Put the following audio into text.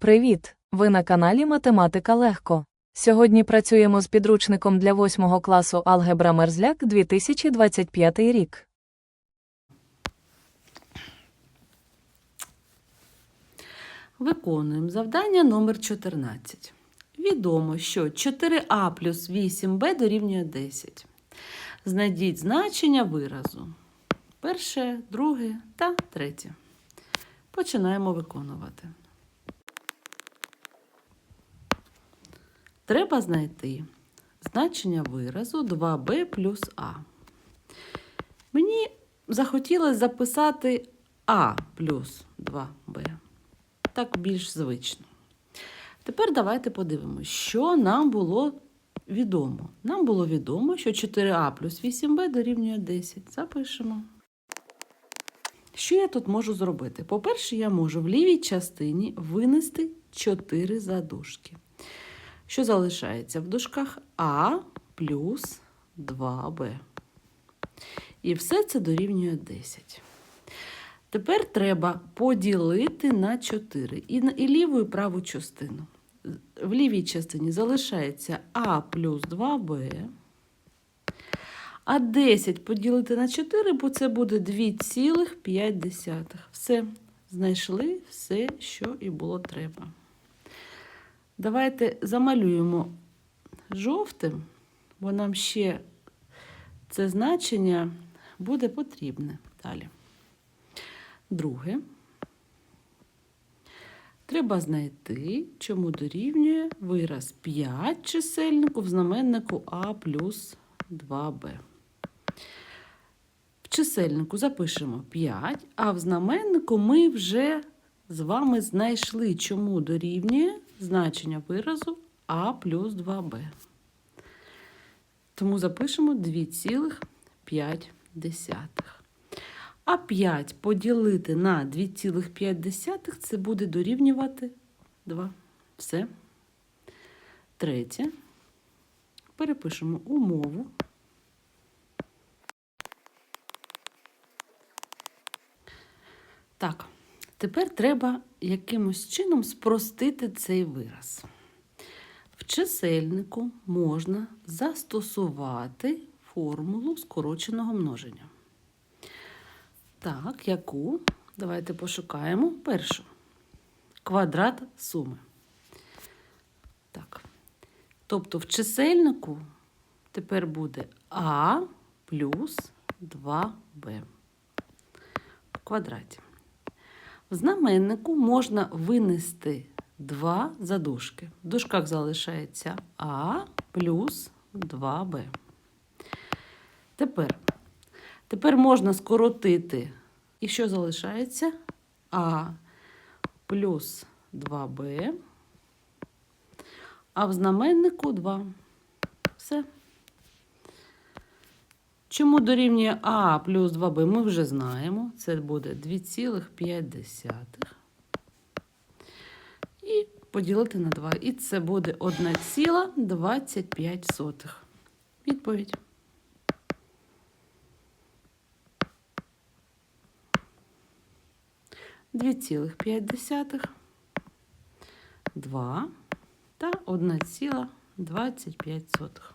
Привіт! Ви на каналі Математика Легко. Сьогодні працюємо з підручником для 8 класу Алгебра Мерзляк 2025 рік. Виконуємо завдання номер 14. Відомо, що 4а плюс 8b дорівнює 10. Знайдіть значення виразу. Перше, друге та третє. Починаємо виконувати. Треба знайти значення виразу 2b плюс а. Мені захотілося записати а плюс 2b так більш звично. Тепер давайте подивимося, що нам було відомо. Нам було відомо, що 4а плюс 8b дорівнює 10. Запишемо. Що я тут можу зробити? По-перше, я можу в лівій частині винести 4 задушки. Що залишається в дужках А плюс 2b. І все це дорівнює 10. Тепер треба поділити на 4 і, і ліву і праву частину. В лівій частині залишається А плюс 2Б. А 10 поділити на 4, бо це буде 2,5. Все, знайшли все, що і було треба. Давайте замалюємо жовтим, бо нам ще це значення буде потрібне далі. Друге. Треба знайти, чому дорівнює вираз 5 чисельнику в знаменнику А плюс 2Б. В чисельнику запишемо 5, а в знаменнику ми вже з вами знайшли, чому дорівнює значення виразу А плюс 2Б. Тому запишемо 2,5. А 5 поділити на 2,5 це буде дорівнювати 2. Все. Третє. Перепишемо умову. Так, тепер треба якимось чином спростити цей вираз. В чисельнику можна застосувати формулу скороченого множення. Так, яку? Давайте пошукаємо першу. Квадрат суми. Так. Тобто в чисельнику тепер буде А плюс 2Б в квадраті. В знаменнику можна винести 2 задушки. В дужках залишається А плюс 2Б. Тепер Тепер можна скоротити. І що залишається? А плюс 2Б. А в знаменнику 2. Все. Чому дорівнює А плюс 2Б? Ми вже знаємо. Це буде 2,5. І поділити на 2. І це буде 1,25. Відповідь. Дві цілих п'ять десятих, два та одна ціла двадцять п'ять сотих.